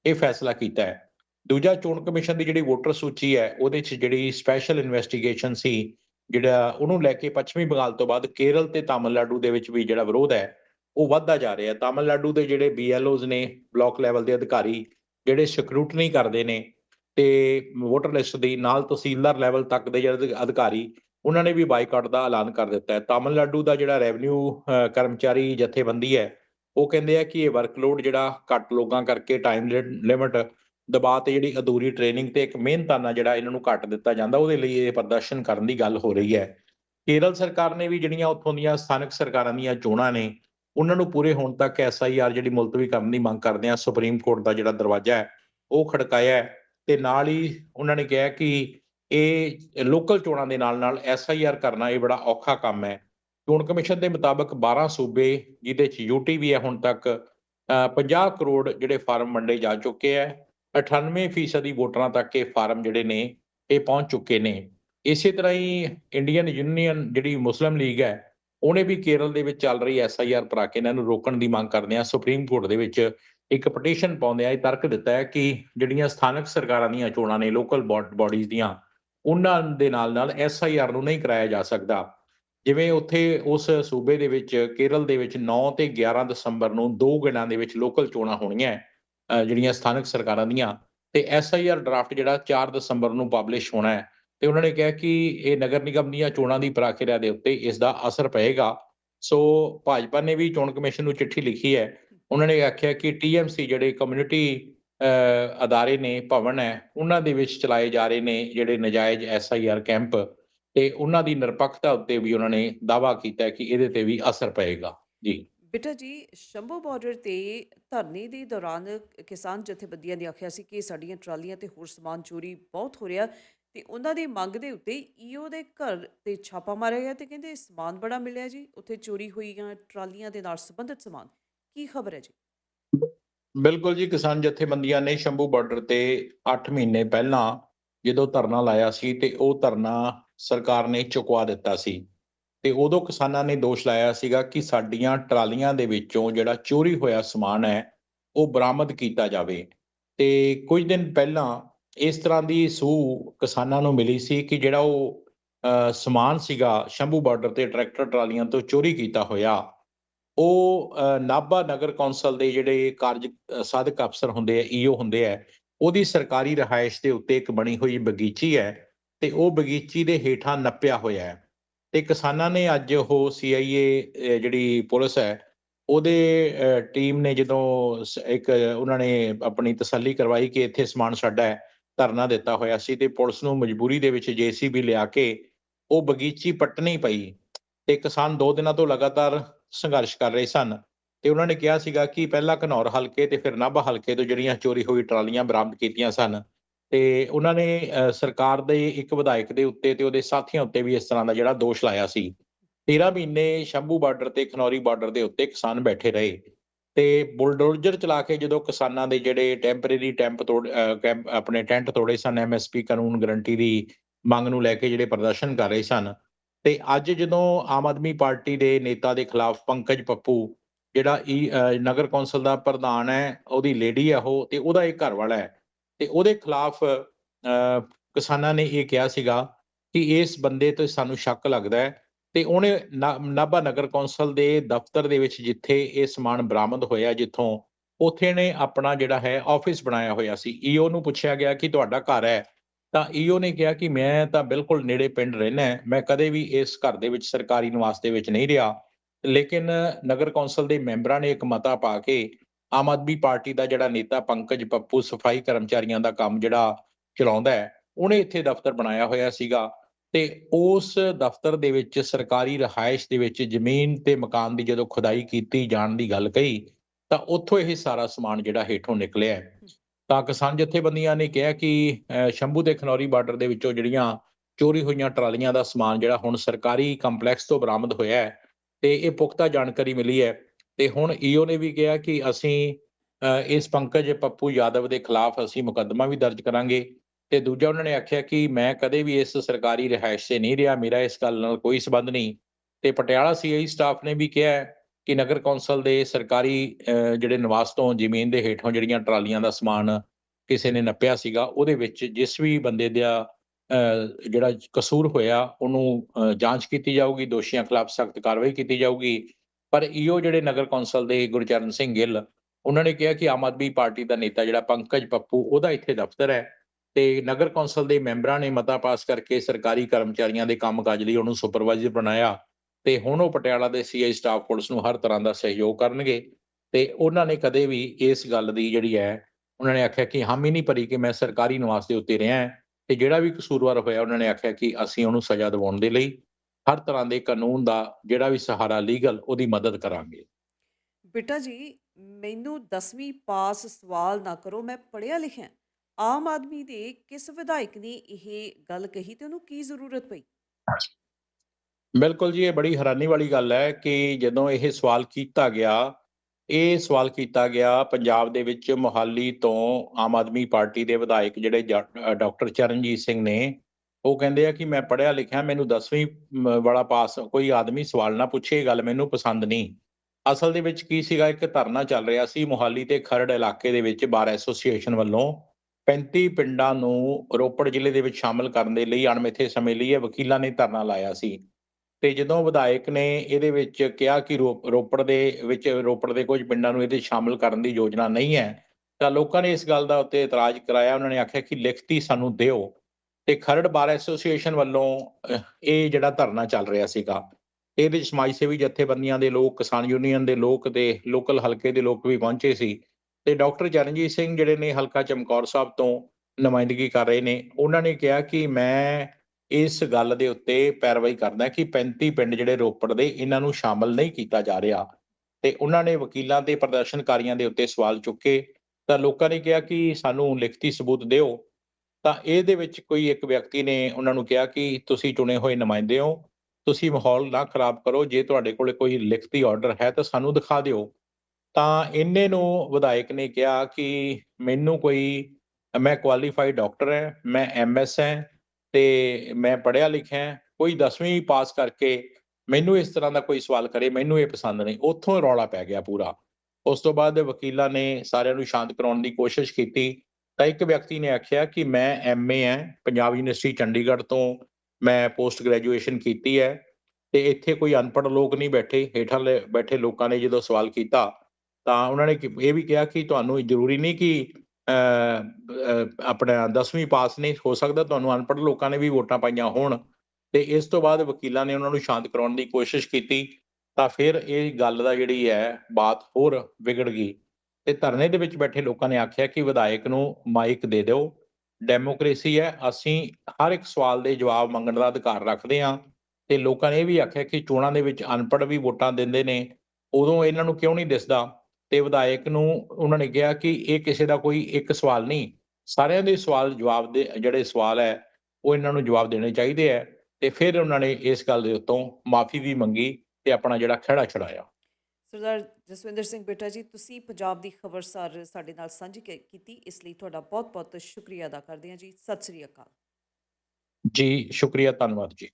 Speaker 2: ਇਹ ਫੈਸਲਾ ਕੀਤਾ ਹੈ। ਦੂਜਾ ਚੋਣ ਕਮਿਸ਼ਨ ਦੀ ਜਿਹੜੀ ਵੋਟਰ ਸੂਚੀ ਹੈ, ਉਹਦੇ 'ਚ ਜਿਹੜੀ ਸਪੈਸ਼ਲ ਇਨਵੈਸਟੀਗੇਸ਼ਨ ਸੀ, ਜਿਹੜਾ ਉਹਨੂੰ ਲੈ ਕੇ ਪੱਛਮੀ ਬੰਗਾਲ ਤੋਂ ਬਾਅਦ ਕੇਰਲ ਤੇ ਤਾਮਿਲਨਾਡੂ ਦੇ ਵਿੱਚ ਵੀ ਜਿਹੜਾ ਵਿਰੋਧ ਹੈ, ਉਹ ਵੱਧਦਾ ਜਾ ਰਿਹਾ। ਹੈ ਤਾਮਿਲਨਾਡੂ ਦੇ ਜਿਹੜੇ ਬੀਐਲਓਜ਼ ਨੇ ਬਲਾਕ ਲੈਵਲ ਦੇ ਅਧਿਕਾਰੀ, ਜਿਹੜੇ ਸਕਰੂਟਨੀ ਕਰਦੇ ਨੇ, ਤੇ ਵੋਟਰ ਲਿਸਟ ਦੀ ਨਾਲ ਤਹਿਸੀਲਦਾਰ ਲੈਵਲ ਤੱਕ ਦੇ ਜਿਹੜੇ ਅਧਿਕਾਰੀ, ਉਹਨਾਂ ਨੇ ਵੀ ਬਾਈਕਾਟ ਦਾ ਐਲਾਨ ਕਰ ਦਿੱਤਾ ਹੈ। ਤਾਮਿਲਨਾਡੂ ਦਾ ਜਿਹੜਾ ਰੈਵਨਿਊ ਕਰਮਚਾਰੀ ਜਥੇਬੰਦੀ ਹੈ ਉਹ ਕਹਿੰਦੇ ਆ ਕਿ ਇਹ ਵਰਕਲੋਡ ਜਿਹੜਾ ਘੱਟ ਲੋਕਾਂ ਕਰਕੇ ਟਾਈਮ ਲਿਮਟ ਦਬਾਅ ਤੇ ਜਿਹੜੀ ਅਧੂਰੀ ਟ੍ਰੇਨਿੰਗ ਤੇ ਇੱਕ ਮਿਹਨਤਾਨਾ ਜਿਹੜਾ ਇਹਨਾਂ ਨੂੰ ਘੱਟ ਦਿੱਤਾ ਜਾਂਦਾ, ਉਹਦੇ ਲਈ ਇਹ ਪ੍ਰਦਰਸ਼ਨ ਕਰਨ ਦੀ ਗੱਲ ਹੋ ਰਹੀ ਹੈ ਕੇਰਲ ਸਰਕਾਰ ਨੇ ਵੀ ਜਿਹੜੀਆਂ ਉੱਥੋਂ ਦੀਆਂ ਸਥਾਨਕ ਸਰਕਾਰਾਂ ਦੀਆਂ ਚੋਣਾਂ ਨੇ, ਉਹਨਾਂ ਨੂੰ ਪੂਰੇ ਹੋਣ ਤੱਕ ਐਸਆਈਆਰ ਜਿਹੜੀ ਮੁਲਤਵੀ ਕਰਨ ਦੀ ਮੰਗ ਕਰਦੇ ਆ, ਸੁਪਰੀਮ ਕੋਰਟ ਦਾ ਜਿਹੜਾ ਦਰਵਾਜ਼ਾ ਹੈ, ਉਹ ਖੜਕਾਇਆ ਹੈ ਤੇ ਨਾਲ ਹੀ ਉਹਨਾਂ ਨੇ ਕਿਹਾ ਕਿ ਇਹ ਲੋਕਲ ਚੋਣਾਂ ਦੇ ਨਾਲ-ਨਾਲ ਐਸਆਈਆਰ ਕਰਨਾ ਇਹ ਬੜਾ ਔਖਾ ਕੰਮ ਹੈ। ਚੋਣ ਕਮਿਸ਼ਨ ਦੇ ਮੁਤਾਬਕ 12 ਸੂਬੇ ਜਿਹਦੇ 'ਚ ਯੂਟੀ ਵੀ ਹੈ ਹੁਣ ਤੱਕ ਅ, 50 ਕਰੋੜ ਜਿਹੜੇ ਫਾਰਮ ਵੰਡੇ ਜਾ ਚੁੱਕੇ ਹੈ 98% ਵੋਟਰਾਂ ਤੱਕ ਇਹ ਫਾਰਮ ਜਿਹੜੇ ਨੇ ਇਹ ਪਹੁੰਚ ਚੁੱਕੇ ਨੇ। ਇਸੇ ਤਰ੍ਹਾਂ ਹੀ ਇੰਡੀਅਨ ਯੂਨੀਅਨ ਜਿਹੜੀ ਮੁਸਲਿਮ ਲੀਗ ਹੈ ਉਹਨੇ ਵੀ ਕੇਰਲ ਦੇ ਵਿੱਚ ਚੱਲ ਰਹੀ ਐਸਆਈਆਰ ਭਰਾ ਕੇ ਇਹਨਾਂ ਨੂੰ ਰੋਕਣ ਦੀ ਮੰਗ ਕਰਦੇ ਆ। ਸੁਪਰੀਮ ਕੋਰਟ ਦੇ ਵਿੱਚ ਇੱਕ ਪਟੀਸ਼ਨ ਪਾਉਂਦੇ ਆ ਇਹ ਤਰਕ ਦਿੱਤਾ ਹੈ ਕਿ ਜਿਹੜੀਆਂ ਸਥਾਨਕ ਸਰਕਾਰਾਂ ਦੀਆਂ ਚੋਣਾਂ ਨੇ ਲੋਕਲ ਬਾਡੀਜ਼ ਦੀਆਂ ਉਹਨਾਂ ਦੇ ਨਾਲ ਨਾਲ ਐਸਆਈਆਰ ਨੂੰ ਨਹੀਂ ਕਰਾਇਆ ਜਾ ਸਕਦਾ। ਜਿਵੇਂ ਉੱਥੇ ਉਸ ਸੂਬੇ ਦੇ ਵਿੱਚ, ਕੇਰਲ ਦੇ ਵਿੱਚ 9 ਤੇ 11 ਦਸੰਬਰ ਨੂੰ ਦੋ ਗਿਣਾਂ ਦੇ ਵਿੱਚ ਲੋਕਲ ਚੋਣਾਂ ਹੋਣੀਆਂ ਜਿਹੜੀਆਂ ਸਥਾਨਕ ਸਰਕਾਰਾਂ ਦੀਆਂ। ਤੇ ਐਸਆਈਆਰ ਡਰਾਫਟ ਜਿਹੜਾ 4 ਦਸੰਬਰ ਨੂੰ ਪਬਲਿਸ਼ ਹੋਣਾ ਹੈ, ਤੇ ਉਹਨਾਂ ਨੇ ਕਿਹਾ ਕਿ ਇਹ ਨਗਰ ਨਿਗਮ ਦੀਆਂ ਚੋਣਾਂ ਦੀ ਪ੍ਰਕਿਰਿਆ ਦੇ ਉੱਤੇ ਇਸ ਦਾ ਅਸਰ ਪਏਗਾ। ਸੋ ਭਾਜਪਾ ਨੇ ਵੀ ਚੋਣ ਕਮਿਸ਼ਨ ਨੂੰ ਚਿੱਠੀ ਲਿਖੀ ਹੈ। ਉਹਨਾਂ ਨੇ ਆਖਿਆ ਕਿ ਟੀਐਮਸੀ ਜਿਹੜੇ ਕਮਿਊਨਿਟੀ ਅਦਾਰੇ ਨੇ, ਭਵਨ ਹੈ, ਉਹਨਾਂ ਦੇ ਵਿੱਚ ਚਲਾਏ ਜਾ ਰਹੇ ਨੇ ਜਿਹੜੇ ਨਜਾਇਜ਼ ਐਸਆਈਆਰ ਕੈਂਪ। ਤੇ ਉਹਨਾਂ ਦੀ ਨਿਰਪੱਖਤਾ ਉੱਤੇ ਵੀ ਉਹਨਾਂ ਨੇ ਦਾਅਵਾ ਕੀਤਾ ਕਿ ਇਹਦੇ ਤੇ ਵੀ ਅਸਰ ਪਏਗਾ। ਜੀ।
Speaker 1: ਬੇਟਾ ਜੀ ਸ਼ੰਭੂ ਬਾਰਡਰ ਤੇ ਧਰਨੇ ਦੇ ਦੌਰਾਨ ਕਿਸਾਨ ਜਥੇਬੰਦੀਆਂ ਨੇ ਆਖਿਆ ਸੀ ਕਿ ਸਾਡੀਆਂ ਟਰਾਲੀਆਂ ਤੇ ਹੋਰ ਸਮਾਨ ਚੋਰੀ ਬਹੁਤ ਹੋ ਰਿਹਾ ਤੇ ਉਹਨਾਂ ਦੀ ਮੰਗ ਦੇ ਉੱਤੇ ਈਓ ਦੇ ਘਰ ਤੇ ਛਾਪਾ ਮਾਰਿਆ ਗਿਆ ਤੇ ਕਹਿੰਦੇ ਸਮਾਨ ਬੜਾ ਮਿਲਿਆ ਜੀ ਉੱਥੇ ਚੋਰੀ ਹੋਈਆਂ ਟਰਾਲੀਆਂ ਦੇ ਨਾਲ ਸੰਬੰਧਿਤ ਸਮਾਨ। ਕੀ ਖਬਰ ਹੈ ਜੀ?
Speaker 2: ਬਿਲਕੁਲ ਜੀ ਕਿਸਾਨ ਜਥੇਬੰਦੀਆਂ ਨੇ ਸ਼ੰਭੂ ਬਾਰਡਰ ਤੇ 8 ਮਹੀਨੇ ਪਹਿਲਾਂ ਜਦੋਂ ਧਰਨਾ ਲਾਇਆ ਸੀ ਤੇ ਉਹ ਧਰਨਾ ਸਰਕਾਰ ਨੇ ਚੁਕਵਾ ਦਿੱਤਾ ਸੀ। ਤੇ ਉਦੋਂ ਕਿਸਾਨਾਂ ਨੇ ਦੋਸ਼ ਲਾਇਆ ਸੀਗਾ ਕਿ ਸਾਡੀਆਂ ਟਰਾਲੀਆਂ ਦੇ ਵਿੱਚੋਂ ਜਿਹੜਾ ਚੋਰੀ ਹੋਇਆ ਸਮਾਨ ਹੈ ਉਹ ਬਰਾਮਦ ਕੀਤਾ ਜਾਵੇ। ਤੇ ਕੁਝ ਦਿਨ ਪਹਿਲਾਂ ਇਸ ਤਰ੍ਹਾਂ ਦੀ ਸੂਹ ਕਿਸਾਨਾਂ ਨੂੰ ਮਿਲੀ ਸੀ ਕਿ ਜਿਹੜਾ ਉਹ ਅਹ, ਸਮਾਨ ਸੀਗਾ ਸ਼ੰਭੂ ਬਾਰਡਰ ਤੇ ਟਰੈਕਟਰ ਟਰਾਲੀਆਂ ਤੋਂ ਚੋਰੀ ਕੀਤਾ ਹੋਇਆ ਉਹ ਨਾਭਾ ਨਗਰ ਕੌਂਸਲ ਦੇ ਜਿਹੜੇ ਕਾਰਜ ਸਾਧਕ ਅਫਸਰ ਹੁੰਦੇ ਆ ਈਓ ਹੁੰਦੇ ਆ ਉਹਦੀ ਸਰਕਾਰੀ ਰਹਾਇਸ਼ ਦੇ ਉੱਤੇ ਇੱਕ ਬਣੀ ਹੋਈ ਬਗੀਚੀ ਹੈ। ਤੇ ਉਹ ਬਗੀਚੀ ਦੇ ਹੇਠਾਂ ਨੱਪਿਆ ਹੋਇਆ ਹੈ। ਤੇ ਕਿਸਾਨਾਂ ਨੇ ਅੱਜ ਉਹ ਸੀਆਈਏ ਜਿਹੜੀ ਪੁਲਿਸ ਹੈ, ਉਹਦੇ ਟੀਮ ਨੇ ਜਦੋਂ ਸ- ਇੱਕ ਉਹਨਾਂ ਨੇ ਆਪਣੀ ਤਸੱਲੀ ਕਰਵਾਈ ਕਿ ਇੱਥੇ ਸਮਾਨ ਸਾਡਾ ਹੈ, ਧਰਨਾ ਦਿੱਤਾ ਹੋਇਆ ਸੀ ਤੇ ਪੁਲਿਸ ਨੂੰ ਮਜਬੂਰੀ ਦੇ ਵਿੱਚ ਜੀਸੀਬੀ ਲਿਆ ਕੇ ਉਹ ਬਗੀਚੀ ਪੱਟਣੀ ਪਈ। ਤੇ ਕਿਸਾਨ ਦੋ ਦਿਨਾਂ ਤੋਂ ਲਗਾਤਾਰ ਸੰਘਰਸ਼ ਕਰ ਰਹੇ ਸਨ। ਤੇ ਉਹਨਾਂ ਨੇ ਕਿਹਾ ਸੀਗਾ ਕਿ ਪਹਿਲਾਂ ਘਨੌਰ ਹਲਕੇ ਤੇ ਫਿਰ ਨਾਭਾ ਹਲਕੇ ਤੋਂ ਜਿਹੜੀਆਂ ਚੋਰੀ ਹੋਈ ਟਰਾਲੀਆਂ ਬਰਾਮਦ ਕੀਤੀਆਂ ਸਨ ਤੇ ਉਹਨਾਂ ਨੇ ਸਰਕਾਰ ਦੇ ਇੱਕ ਵਿਧਾਇਕ ਦੇ ਉੱਤੇ ਤੇ ਉਹਦੇ ਸਾਥੀਆਂ ਉੱਤੇ ਵੀ ਇਸ ਤਰ੍ਹਾਂ ਦਾ ਜਿਹੜਾ ਦੋਸ਼ ਲਾਇਆ ਸੀ। 13 ਮਹੀਨੇ ਸ਼ੰਭੂ ਬਾਰਡਰ ਤੇ ਖਨੌਰੀ ਬਾਰਡਰ ਦੇ ਉੱਤੇ ਕਿਸਾਨ ਬੈਠੇ ਰਹੇ ਤੇ ਬੁਲਡੋਜ਼ਰ ਚਲਾ ਕੇ ਜਦੋਂ ਕਿਸਾਨਾਂ ਦੇ ਜਿਹੜੇ ਟੈਂਪਰੇਰੀ ਟੈਂਪ ਤੋੜ ਕੈਂਪ, ਆਪਣੇ ਟੈਂਟ ਤੋੜੇ ਸਨ ਐਮਐਸਪੀ ਕਾਨੂੰਨ ਗਰੰਟੀ ਦੀ ਮੰਗ ਨੂੰ ਲੈ ਕੇ ਜਿਹੜੇ ਪ੍ਰਦਰਸ਼ਨ ਕਰ ਰਹੇ ਸਨ ਤੇ ਅੱਜ ਜਦੋਂ ਆਮ ਆਦਮੀ ਪਾਰਟੀ ਦੇ ਨੇਤਾ ਦੇ ਖਿਲਾਫ ਪੰਕਜ ਪੱਪੂ ਜਿਹੜਾ ਈ ਨਗਰ ਕੌਂਸਲ ਦਾ ਪ੍ਰਧਾਨ ਹੈ, ਉਹਦੀ ਲੇਡੀ ਹੈ ਉਹ ਤੇ ਉਹਦਾ ਇੱਕ ਘਰ ਵਾਲਾ ਹੈ ਤੇ ਉਹਦੇ ਖਿਲਾਫ ਅਹ, ਕਿਸਾਨਾਂ ਨੇ ਇਹ ਕਿਹਾ ਸੀਗਾ ਕਿ ਇਸ ਬੰਦੇ ਤੋਂ ਸਾਨੂੰ ਸ਼ੱਕ ਲੱਗਦਾ ਹੈ ਤੇ ਉਹਨੇ ਨਾ- ਨਾਭਾ ਨਗਰ ਕੌਂਸਲ ਦੇ ਦਫ਼ਤਰ ਦੇ ਵਿੱਚ ਜਿੱਥੇ ਇਹ ਸਮਾਨ ਬਰਾਮਦ ਹੋਇਆ ਜਿੱਥੋਂ ਉੱਥੇ ਨੇ ਆਪਣਾ ਜਿਹੜਾ ਹੈ ਆਫਿਸ ਬਣਾਇਆ ਹੋਇਆ ਸੀ। ਈਓ ਨੂੰ ਪੁੱਛਿਆ ਗਿਆ ਕਿ ਤੁਹਾਡਾ ਘਰ ਹੈ ਤਾਂ ਈਓ ਨੇ ਕਿਹਾ ਕਿ ਮੈਂ ਤਾਂ ਬਿਲਕੁਲ ਨੇੜੇ ਪਿੰਡ ਰਹਿਣਾ ਮੈਂ ਕਦੇ ਵੀ ਇਸ ਘਰ ਦੇ ਵਿੱਚ ਸਰਕਾਰੀ ਨਿਵਾਸ ਦੇ ਵਿੱਚ ਨਹੀਂ ਰਿਹਾ। ਲੇਕਿਨ ਨਗਰ ਕੌਂਸਲ ਦੇ ਮੈਂਬਰਾਂ ਨੇ ਇੱਕ ਮਤਾ ਪਾ ਕੇ ਆਮ ਆਦਮੀ ਪਾਰਟੀ ਦਾ ਜਿਹੜਾ ਨੇਤਾ ਪੰਕਜ ਪੱਪੂ ਸਫ਼ਾਈ ਕਰਮਚਾਰੀਆਂ ਦਾ ਕੰਮ ਜਿਹੜਾ ਚਲਾਉਂਦਾ ਹੈ, ਉਹਨੇ ਇੱਥੇ ਦਫ਼ਤਰ ਬਣਾਇਆ ਹੋਇਆ ਸੀਗਾ ਤੇ ਉਸ ਦਫ਼ਤਰ ਦੇ ਵਿੱਚ ਸਰਕਾਰੀ ਰਹਾਇਸ਼ ਦੇ ਵਿੱਚ ਜ਼ਮੀਨ ਤੇ ਮਕਾਨ ਦੀ ਜਦੋਂ ਖੁਦਾਈ ਕੀਤੀ ਜਾਣ ਦੀ ਗੱਲ ਕਹੀ, ਤਾਂ ਉੱਥੋਂ ਇਹ ਸਾਰਾ ਸਮਾਨ ਜਿਹੜਾ ਹੇਠੋਂ ਨਿਕਲਿਆ ਤਾਂ ਕਿਸਾਨ ਜਥੇਬੰਦੀਆਂ ਨੇ ਕਿਹਾ ਕਿ ਸ਼ੰਭੂ ਤੇ ਖਨੌਰੀ ਬਾਰਡਰ ਦੇ ਵਿੱਚੋਂ ਜਿਹੜੀਆਂ ਚੋਰੀ ਹੋਈਆਂ ਟਰਾਲੀਆਂ ਦਾ ਸਮਾਨ ਜਿਹੜਾ ਹੁਣ ਸਰਕਾਰੀ ਕੰਪਲੈਕਸ ਤੋਂ ਬਰਾਮਦ ਹੋਇਆ ਹੈ ਤੇ ਇਹ ਪੁਖਤਾ ਜਾਣਕਾਰੀ ਮਿਲੀ ਹੈ। ਤੇ ਹੁਣ ਈਓ ਨੇ ਵੀ ਕਿਹਾ ਕਿ ਅਸੀਂ ਇਸ ਪੰਕਜ ਪੱਪੂ ਯਾਦਵ ਦੇ ਖਿਲਾਫ ਅਸੀਂ ਮੁਕੱਦਮਾ ਵੀ ਦਰਜ ਕਰਾਂਗੇ। ਤੇ ਦੂਜਾ ਉਹਨਾਂ ਨੇ ਆਖਿਆ ਕਿ ਮੈਂ ਕਦੇ ਵੀ ਇਸ ਸਰਕਾਰੀ ਰਿਹਾਇਸ਼ 'ਤੇ ਨਹੀਂ ਰਿਹਾ, ਮੇਰਾ ਇਸ ਗੱਲ ਨਾਲ ਕੋਈ ਸਬੰਧ ਨਹੀਂ। ਤੇ ਪਟਿਆਲਾ ਸੀਆਈ ਸਟਾਫ ਨੇ ਵੀ ਕਿਹਾ ਕਿ ਨਗਰ ਕੌਂਸਲ ਦੇ ਸਰਕਾਰੀ ਜਿਹੜੇ ਨਿਵਾਸ ਤੋਂ ਜ਼ਮੀਨ ਦੇ ਹੇਠੋਂ ਜਿਹੜੀਆਂ ਟਰਾਲੀਆਂ ਦਾ ਸਮਾਨ ਕਿਸੇ ਨੇ ਨੱਪਿਆ ਸੀਗਾ, ਉਹਦੇ ਵਿੱਚ ਜਿਸ ਵੀ ਬੰਦੇ ਦਾ ਜਿਹੜਾ ਕਸੂਰ ਹੋਇਆ, ਉਹਨੂੰ ਜਾਂਚ ਕੀਤੀ ਜਾਊਗੀ, ਦੋਸ਼ੀਆਂ ਖਿਲਾਫ ਸਖਤ ਕਾਰਵਾਈ ਕੀਤੀ ਜਾਊਗੀ। ਪਰ ਈਓ ਜਿਹੜੇ ਨਗਰ ਕੌਂਸਲ ਦੇ ਗੁਰਚਰਨ ਸਿੰਘ ਗਿੱਲ, ਉਹਨਾਂ ਨੇ ਕਿਹਾ ਕਿ ਆਮ ਆਦਮੀ ਪਾਰਟੀ ਦਾ ਨੇਤਾ ਜਿਹੜਾ ਪੰਕਜ ਪੱਪੂ, ਉਹਦਾ ਇੱਥੇ ਦਫ਼ਤਰ ਹੈ ਤੇ ਨਗਰ ਕੌਂਸਲ ਦੇ ਮੈਂਬਰਾਂ ਨੇ ਮਤਾ ਪਾਸ ਕਰਕੇ ਸਰਕਾਰੀ ਕਰਮਚਾਰੀਆਂ ਦੇ ਕੰਮਕਾਜ ਲਈ ਉਹਨੂੰ ਸੁਪਰਵਾਈਜ਼ਰ ਬਣਾਇਆ ਤੇ ਹੁਣ ਉਹ ਪਟਿਆਲਾ ਦੇ ਸੀਆਈ ਸਟਾਫ ਪੁਲਿਸ ਨੂੰ ਹਰ ਤਰ੍ਹਾਂ ਦਾ ਸਹਿਯੋਗ ਕਰਨਗੇ ਤੇ ਉਹਨਾਂ ਨੇ ਕਦੇ ਵੀ ਇਸ ਗੱਲ ਦੀ ਜਿਹੜੀ ਹੈ, ਉਹਨਾਂ ਨੇ ਆਖਿਆ ਕਿ ਹਾਮੀ ਨਹੀਂ ਭਰੀ ਕਿ ਮੈਂ ਸਰਕਾਰੀ ਨਿਵਾਸ ਦੇ ਉੱਤੇ ਰਿਹਾ ਹਾਂ ਤੇ ਜਿਹੜਾ ਵੀ ਕਸੂਰਵਾਰ ਹੋਇਆ, ਉਹਨਾਂ ਨੇ ਆਖਿਆ ਕਿ ਅਸੀਂ ਉਹਨੂੰ ਸਜ਼ਾ ਦਿਵਾਉਣ ਦੇ ਲਈ ਹਰ ਤਰ੍ਹਾਂ ਦੇ ਕਾਨੂੰਨ ਦਾ ਜਿਹੜਾ ਵੀ ਸਹਾਰਾ ਲੀਗਲ ਉਹਦੀ ਮਦਦ ਕਰਾਂਗੇ।
Speaker 1: ਬੇਟਾ ਜੀ ਮੈਨੂੰ 10ਵੀਂ ਪਾਸ ਸਵਾਲ ਨਾ ਕਰੋ ਮੈਂ ਪੜ੍ਹਿਆ ਲਿਖਿਆ ਆਮ ਆਦਮੀ ਦੇ ਕਿਸ ਵਿਧਾਇਕ ਨੇ ਇਹ ਗੱਲ ਕਹੀ ਤੇ ਉਹਨੂੰ ਕੀ ਜ਼ਰੂਰਤ ਪਈ?
Speaker 2: ਬਿਲਕੁਲ ਜੀ ਇਹ ਬੜੀ ਹੈਰਾਨੀ ਵਾਲੀ ਗੱਲ ਹੈ ਕਿ ਜਦੋਂ ਇਹ ਸਵਾਲ ਕੀਤਾ ਗਿਆ ਇਹ ਸਵਾਲ ਕੀਤਾ ਗਿਆ ਪੰਜਾਬ ਦੇ ਵਿੱਚ ਮੋਹਾਲੀ ਤੋਂ ਆਮ ਆਦਮੀ ਪਾਰਟੀ ਦੇ ਵਿਧਾਇਕ ਜਿਹੜੇ ਡਾਕਟਰ ਚਰਨਜੀਤ ਸਿੰਘ ਨੇ ਉਹ ਕਹਿੰਦੇ ਆ ਕਿ ਮੈਂ ਪੜ੍ਹਿਆ ਲਿਖਿਆ, ਮੈਨੂੰ 10ਵੀਂ ਵਾਲਾ ਪਾਸ ਕੋਈ ਆਦਮੀ ਸਵਾਲ ਨਾ ਪੁੱਛੇ, ਇਹ ਗੱਲ ਮੈਨੂੰ ਪਸੰਦ ਨਹੀਂ। ਅਸਲ ਦੇ ਵਿੱਚ ਕੀ ਸੀਗਾ? ਇੱਕ ਧਰਨਾ ਚੱਲ ਰਿਹਾ ਸੀ ਮੋਹਾਲੀ ਤੇ ਖਰੜ ਇਲਾਕੇ ਦੇ ਵਿੱਚ ਬਾਰ ਐਸੋਸੀਏਸ਼ਨ ਵੱਲੋਂ। 35 ਪਿੰਡਾਂ ਨੂੰ ਰੋਪੜ ਜ਼ਿਲ੍ਹੇ ਦੇ ਵਿੱਚ ਸ਼ਾਮਲ ਕਰਨ ਦੇ ਲਈ ਅਣਮਿੱਥੇ ਸਮੇਂ ਲਈ ਇਹ ਵਕੀਲਾਂ ਨੇ ਧਰਨਾ ਲਾਇਆ ਸੀ। ਤੇ ਜਦੋਂ ਵਿਧਾਇਕ ਨੇ ਇਹਦੇ ਵਿੱਚ ਕਿਹਾ ਕਿ ਰੋ- ਰੋਪੜ ਦੇ ਵਿੱਚ, ਰੋਪੜ ਦੇ ਕੁਝ ਪਿੰਡਾਂ ਨੂੰ ਇਹਦੇ ਸ਼ਾਮਲ ਕਰਨ ਦੀ ਯੋਜਨਾ ਨਹੀਂ ਹੈ, ਤਾਂ ਲੋਕਾਂ ਨੇ ਇਸ ਗੱਲ ਦਾ ਉੱਤੇ ਇਤਰਾਜ਼ ਕਰਾਇਆ। ਉਹਨਾਂ ਨੇ ਆਖਿਆ ਕਿ ਲਿਖਤੀ ਸਾਨੂੰ ਦਿਓ। ਤੇ ਖਰੜ ਬਾਰ ਐਸੋਸੀਏਸ਼ਨ ਵੱਲੋਂ ਇਹ ਜਿਹੜਾ ਧਰਨਾ ਚੱਲ ਰਿਹਾ ਸੀਗਾ, ਇਹਦੇ 'ਚ ਸਮਾਜ ਸੇਵੀ ਜਥੇਬੰਦੀਆਂ ਦੇ ਲੋਕ, ਕਿਸਾਨ ਯੂਨੀਅਨ ਦੇ ਲੋਕ ਤੇ ਲੋਕਲ ਹਲਕੇ ਦੇ ਲੋਕ ਵੀ ਪਹੁੰਚੇ ਸੀ ਤੇ ਡਾਕਟਰ ਚਰਨਜੀਤ ਸਿੰਘ ਜਿਹੜੇ ਨੇ ਹਲਕਾ ਚਮਕੌਰ ਸਾਹਿਬ ਤੋਂ ਨੁਮਾਇੰਦਗੀ ਕਰ ਰਹੇ ਨੇ, ਉਹਨਾਂ ਨੇ ਕਿਹਾ ਕਿ ਮੈਂ ਇਸ ਗੱਲ ਦੇ ਉੱਤੇ ਪੈਰਵਾਈ ਕਰਦਾ ਕਿ 35 ਪਿੰਡ ਜਿਹੜੇ ਰੋਪੜ ਦੇ, ਇਹਨਾਂ ਨੂੰ ਸ਼ਾਮਲ ਨਹੀਂ ਕੀਤਾ ਜਾ ਰਿਹਾ ਤੇ ਉਹਨਾਂ ਨੇ ਵਕੀਲਾਂ ਤੇ ਪ੍ਰਦਰਸ਼ਨਕਾਰੀਆਂ ਦੇ ਉੱਤੇ ਸਵਾਲ ਚੁੱਕੇ ਤਾਂ ਲੋਕਾਂ ਨੇ ਕਿਹਾ ਕਿ ਸਾਨੂੰ ਲਿਖਤੀ ਸਬੂਤ ਦਿਓ ਤਾਂ ਇਹਦੇ ਵਿੱਚ ਕੋਈ ਇੱਕ ਵਿਅਕਤੀ ਨੇ ਉਹਨਾਂ ਨੂੰ ਕਿਹਾ ਕਿ ਤੁਸੀਂ ਚੁਣੇ ਹੋਏ ਨੁਮਾਇੰਦੇ ਹੋ, ਤੁਸੀਂ ਮਾਹੌਲ ਨਾ ਖਰਾਬ ਕਰੋ, ਜੇ ਤੁਹਾਡੇ ਕੋਲ ਕੋਈ ਲਿਖਤੀ ਆਰਡਰ ਹੈ ਤਾਂ ਸਾਨੂੰ ਦਿਖਾ ਦਿਓ। ਤਾਂ ਇਹਨੇ ਨੂੰ ਵਿਧਾਇਕ ਨੇ ਕਿਹਾ ਕਿ ਮੈਨੂੰ ਕੋਈ, ਮੈਂ ਕੁਆਲੀਫਾਈਡ ਡਾਕਟਰ ਹਾਂ, ਮੈਂ ਐਮਐਸ ਹਾਂ ਤੇ ਮੈਂ ਪੜ੍ਹਿਆ ਲਿਖਿਆ ਕੋਈ 10ਵੀਂ ਪਾਸ ਕਰਕੇ ਮੈਨੂੰ ਇਸ ਤਰ੍ਹਾਂ ਦਾ ਕੋਈ ਸਵਾਲ ਕਰੇ, ਮੈਨੂੰ ਇਹ ਪਸੰਦ ਨਹੀਂ, ਉੱਥੋਂ ਰੌਲਾ ਪੈ ਗਿਆ ਪੂਰਾ। ਉਸ ਤੋਂ ਬਾਅਦ ਵਕੀਲਾਂ ਨੇ ਸਾਰਿਆਂ ਨੂੰ ਸ਼ਾਂਤ ਕਰਾਉਣ ਦੀ ਕੋਸ਼ਿਸ਼ ਕੀਤੀ। ਤਾਂ ਇੱਕ ਵਿਅਕਤੀ ਨੇ ਆਖਿਆ ਕਿ ਮੈਂ ਐਮਏ ਹੈ ਪੰਜਾਬ ਯੂਨੀਵਰਸਿਟੀ ਚੰਡੀਗੜ੍ਹ ਤੋਂ ਮੈਂ ਪੋਸਟ ਗ੍ਰੈਜੂਏਸ਼ਨ ਕੀਤੀ ਹੈ ਤੇ ਇੱਥੇ ਕੋਈ ਅਨਪੜ੍ਹ ਲੋਕ ਨਹੀਂ ਬੈਠੇ, ਹੇਠਾਂ ਬੈਠੇ ਲੋਕਾਂ ਨੇ ਜਦੋਂ ਸਵਾਲ ਕੀਤਾ ਤਾਂ ਉਹਨਾਂ ਨੇ ਕਿ- ਇਹ ਵੀ ਕਿਹਾ ਕਿ ਤੁਹਾਨੂੰ ਜ਼ਰੂਰੀ ਨਹੀਂ ਕਿ ਆਪਣਾ 10ਵੀਂ ਪਾਸ ਨਹੀਂ ਹੋ ਸਕਦਾ, ਤੁਹਾਨੂੰ ਅਨਪੜ੍ਹ ਲੋਕਾਂ ਨੇ ਵੀ ਵੋਟਾਂ ਪਾਈਆਂ ਹੋਣ ਤੇ ਇਸ ਤੋਂ ਬਾਅਦ ਵਕੀਲਾਂ ਨੇ ਉਹਨਾਂ ਨੂੰ ਸ਼ਾਂਤ ਕਰਾਉਣ ਦੀ ਕੋਸ਼ਿਸ਼ ਕੀਤੀ ਤਾਂ ਫਿਰ ਇਹ ਗੱਲ ਦਾ ਜਿਹੜੀ ਹੈ ਬਾਤ ਹੋਰ ਵਿਗੜ ਗਈ। ਤੇ ਧਰਨੇ ਦੇ ਵਿੱਚ ਬੈਠੇ ਲੋਕਾਂ ਨੇ ਆਖਿਆ ਕਿ ਵਿਧਾਇਕ ਨੂੰ ਮਾਈਕ ਦੇ ਦਿਓ। ਡੈਮੋਕ੍ਰੇਸੀ ਹੈ, ਅਸੀਂ ਹਰ ਇੱਕ ਸਵਾਲ ਦੇ ਜਵਾਬ ਮੰਗਣ ਦਾ ਅਧਿਕਾਰ ਰੱਖਦੇ ਹਾਂ ਤੇ ਲੋਕਾਂ ਨੇ ਇਹ ਵੀ ਆਖਿਆ ਕਿ ਚੋਣਾਂ ਦੇ ਵਿੱਚ ਅਨਪੜ੍ਹ ਵੀ ਵੋਟਾਂ ਦਿੰਦੇ ਨੇ, ਉਦੋਂ ਇਹਨਾਂ ਨੂੰ ਕਿਉਂ ਨਹੀਂ ਦਿਸਦਾ? ਤੇ ਵਿਧਾਇਕ ਨੂੰ ਉਹਨਾਂ ਨੇ ਕਿਹਾ ਕਿ ਇਹ ਕਿਸੇ ਦਾ ਕੋਈ ਇੱਕ ਸਵਾਲ ਨਹੀਂ, ਸਾਰਿਆਂ ਦੇ ਸਵਾਲ ਜਵਾਬ ਦੇ, ਜਿਹੜੇ ਸਵਾਲ ਹੈ, ਉਹ ਇਹਨਾਂ ਨੂੰ ਜਵਾਬ ਦੇਣੇ ਚਾਹੀਦੇ ਹੈ। ਤੇ ਫਿਰ ਉਹਨਾਂ ਨੇ ਇਸ ਗੱਲ ਦੇ ਉੱਤੋਂ ਮਾਫੀ ਵੀ ਮੰਗੀ ਤੇ ਆਪਣਾ ਜਿਹੜਾ ਖਹਿੜਾ ਛਡਾਇਆ।
Speaker 1: ਸਰਦਾਰ ਜਸਵਿੰਦਰ ਸਿੰਘ ਬੇਟਾ ਜੀ, ਤੁਸੀਂ ਪੰਜਾਬ ਦੀ ਖਬਰਸਾਰ ਸਾਡੇ ਨਾਲ ਸਾਂਝੀ ਕੀਤੀ, ਇਸ ਲਈ ਤੁਹਾਡਾ ਬਹੁਤ-ਬਹੁਤ ਸ਼ੁਕਰੀਆ ਅਦਾ ਕਰਦੇ ਹਾਂ ਜੀ। ਸਤਿ ਸ੍ਰੀ ਅਕਾਲ।
Speaker 2: ਜੀ, ਸ਼ੁਕਰੀਆ, ਧੰਨਵਾਦ ਜੀ।